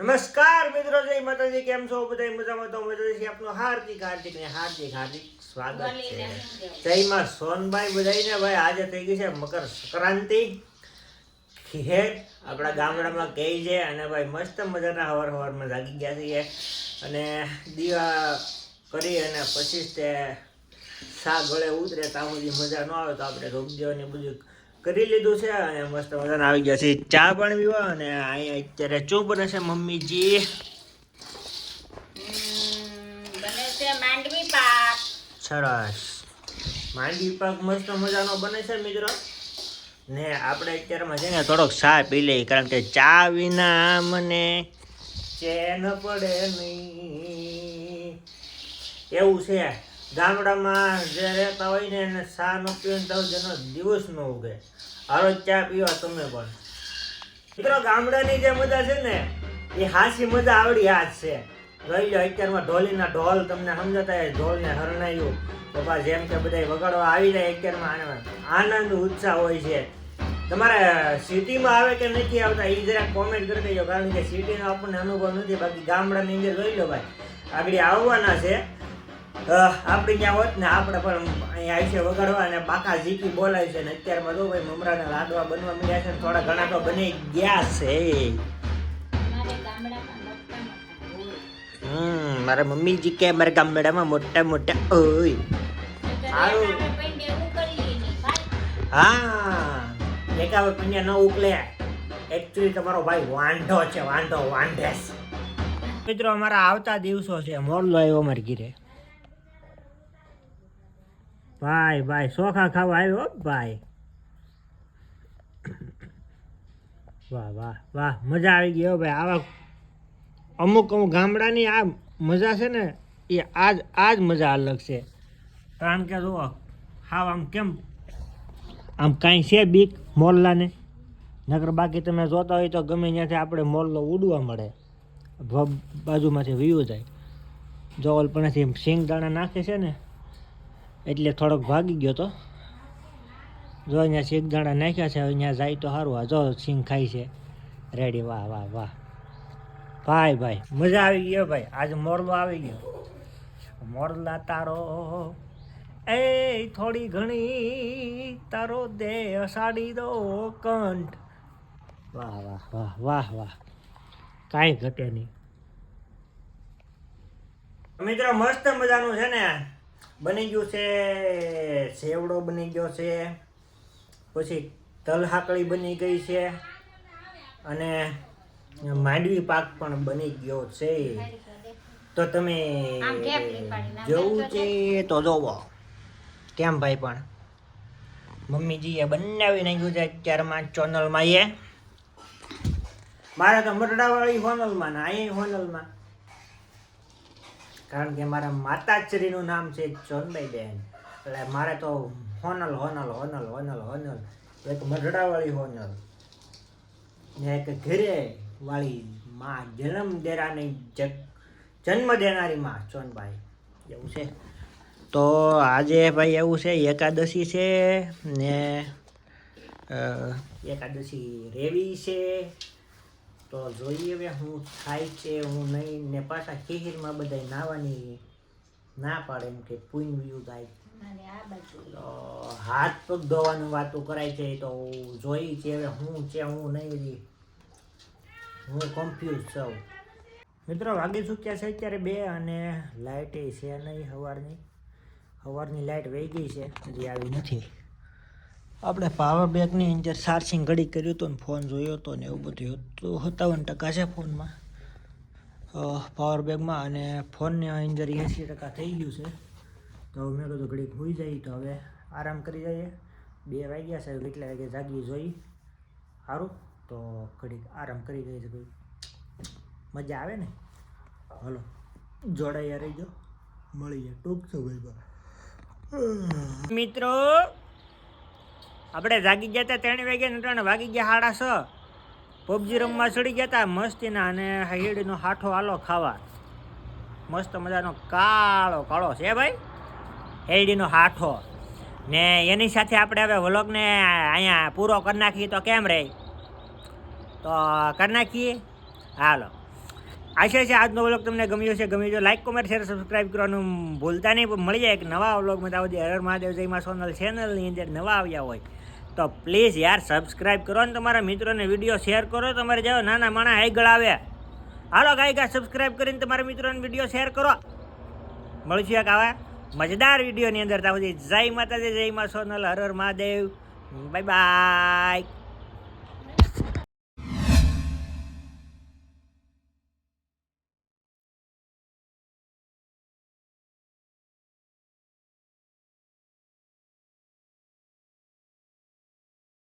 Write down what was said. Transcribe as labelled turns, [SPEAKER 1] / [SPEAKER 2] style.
[SPEAKER 1] નમસ્કાર મિત્રો જય માતાજી. કેમ છો? બધા મજામાં? તો મજા છે આપનું હાર્દિક હાર્દિક ને હાર્દિક હાર્દિક સ્વાગત છે. જયમાં સોનભાઈ બધાઈને ભાઈ આજે થઈ ગઈ છે મકર સંક્રાંતિ. ખેર આપણા ગામડામાં કહે છે અને ભાઈ મસ્ત મજાના હવાર હવારમાં જાગી ગયા છીએ. અને દીવા કરી અને પછી તે સા ગળે ઉતરે ત્યાં સુધી મજા ન આવે તો આપણે રોગદીઓ દેવાની બધું કરી લીધું છે અને મસ્ત મજાના આવી ગયા છે. ચા પણ પીવા અને અહીંયા અત્યારે શું બને છે મમ્મીજી
[SPEAKER 2] બને છે માંડવી પાક.
[SPEAKER 1] સરસ. માંડવી પાક મસ્ત મજાનો બને છે મિત્રો. ને આપણે અત્યારમાં છે ને થોડોક ચા પી લઈએ કારણ કે ચા વિના મને ચેન પડે નહીં. એવું છે. ગામડામાં જે રહેતા હોય ને એને ચા ન પીવે તો જેનો દિવસ ન ઉગે. હારો ચા પીવા તમે પણ. મિત્રો, ગામડાની જે મજા છે ને, એ હાસી મજા આવડી હાથ છે. જોઈ લો અત્યારમાં ઢોલીના ઢોલ તમને સમજાતા ઢોલને હરણાયું. બસ જેમ કે બધા વગાડવા આવી જાય અત્યારમાં આનંદ, ઉત્સાહ હોય છે. તમારે સિટીમાં આવે કે નથી આવતા એ જરાક કોમેન્ટ કરી દેજો, કારણ કે સિટીનો આપણને અનુભવ નથી. બાકી ગામડાની અંદર જોઈ લો ભાઈ, આગળ આવવાના છે. આપણે ત્યાં હોત ને આપણે પણ અહીંયા આવી છે વગાડવા અને બાકા ઝીકી બોલાય છે ને અત્યારમાં તો ભાઈ મમરાના લાડવા બનવા મળ્યા છે થોડા ઘણા તો બની ગયા છે. હમ મારા મમ્મીજી કે મારા ગામડામાં મોટા મોટા ઓય. સારું. હા એકાવે પંડ્યા ન ઉકલે એકચ્યુઅલી તમારો ભાઈ વાંઢો છે વાંઢો વાંઢેસ. મિત્રો અમારા આવતા દિવસો છે. મોરલો આવ્યો અમારી ઘીરે. ભાઈ ભાઈ ચોખા ખાવા આવ્યો ભાઈ. વાહ વાહ વાહ, મજા આવી ગઈ, હો, ભાઈ. આવા અમુક અમુક ગામડાની આ મજા છે ને, એ આજ આજ મજા અલગ છે. કારણ કે જુઓ, હાવ આમ કેમ, આમ કાંઈ છે બીક મોલ્લાને? નગર બાકી તમે જોતા હોય તો ગમે ત્યાંથી આપણે મોલ્લો ઉડવા મળે. બાજુમાંથી વ્યૂ જાય. જો ઓલપણેથી સિંગ દાણા નાખે છે ને એટલે થોડોક ભાગી ગયો તો. જો અહીંયા શીખ દાણા નાખ્યા છે અહીંયા જાય તો સારું. આ જો સિંગ ખાય છે. રેડી વાહ વાહ વાહ. ભાઈ ભાઈ, મજા આવી ગયો ભાઈ. આજે મોરલો આવી ગયો. મોરલા તારો, એ થોડી ઘણી તારો દે અસાડી દો કંઠ. વાહ વાહ વાહ વાહ વાહ. કાંઈ ઘટે નહીં. મિત્રો, મસ્ત મજાનું છે ને બની ગયું છે સેવડો બની ગયો છે પછી તલહાકડી બની ગઈ છે અને માંડવી પાક પણ બની ગયો છે. તો તમે જવું છે તો જોવો. કેમ ભાઈ પણ? મમ્મીજીએ બનાવી નાખ્યું છે અત્યારમાં ચોનલમાં એ. મારે તો મરડાવાળી હોનલમાં ને અહીં હોનલમાં કારણ કે મારા માતાશ્રીનું નામ છે ચોનબાઈ બેન એટલે મારે તો હોનલ હોનલ હોનલ હોનલ હોનલ. એક મઢડાવાળી હોનલ. ને એક ઘેરે વાળી માં, જન્મ દેરાની જન્મ દેનારી માં, ચોનભાઈ. એવું છે. તો આજે ભાઈ એવું છે, એકાદશી છે, ને એકાદશી રેવી છે તો જોઈએ હવે હું થાય છે હું નહીં ને પાછા ખીરમાં બધા નાવાની ના પાડે એમ કે પૂન વ્યૂ થાય. હાથ પગ ધોવાનું વાતો કરાય છે તો જોઈ છે હવે હું છે હું નહીં હું કન્ફ્યુઝ છું. મિત્રો વાગી ચૂક્યા છે અત્યારે બે અને લાઇટ એ છે નહીં સવારની સવારની લાઇટ વહી ગઈ છે હજી આવી નથી. આપણે પાવર બેગની અંદર ચાર્જિંગ ઘડી કર્યું હતું ને ફોન જોયો હતો ને એવું બધું હતું. સત્તાવન ટકા છે ફોનમાં પાવર બેગમાં અને ફોનની અંદર એંસી ટકા થઈ ગયું છે. તો મેં કીધું ઘડીક હોઈ જાય તો હવે આરામ કરી જઈએ બે વાગ્યા છે કેટલા વાગે જાગી જોઈ. સારું તો ઘડીક આરામ કરી જઈએ છે મજા આવે ને? હલો જોડાયા રહીજો. મળીએ. ટૂંક સમયમાં. મિત્રો આપણે જાગી ગયા હતા ત્રણ વાગ્યા ને ત્રણ વાગી ગયા સાડા છ. પબજી રમવા ચડી ગયા હતા મસ્તીના અને હેડીનો હાઠો આલો ખાવા. મસ્ત મજાનો કાળો કાળો છે ભાઈ? હેડીનો હાઠો. ને એની સાથે આપણે હવે વ્લોગને અહીંયા પૂરો કરી નાખીએ તો કેમ રહે તો કરી નાખીએ? હાલો. આશા છે આજનો વ્લોગ તમને ગમ્યો છે ગમ્યો છે લાઈક કોમેન્ટ શેર સબસ્ક્રાઈબ કરવાનું ભૂલતા નહીં. પણ મળી જાય એક નવા વ્લોગમાં. ત્યાં સુધી હર મહાદેવ જયમાં સોનલ ચેનલની અંદર નવા આવ્યા હોય. તો પ્લીઝ યાર સબસ્ક્રાઇબ કરો ને તમારા મિત્રોને વીડિયો શેર કરો. તમારે જેવા નાના માણા હાઈગળ આવે. હાલો ગાય ગા સબસ્ક્રાઇબ કરીને તમારા મિત્રોને વીડિયો શેર કરો. મળશું એક આવા મજેદાર વિડીયોની અંદર. ત્યાં સુધી જય માતાજી, જય મા સોનલ, હર હર મહાદેવ. Bye bye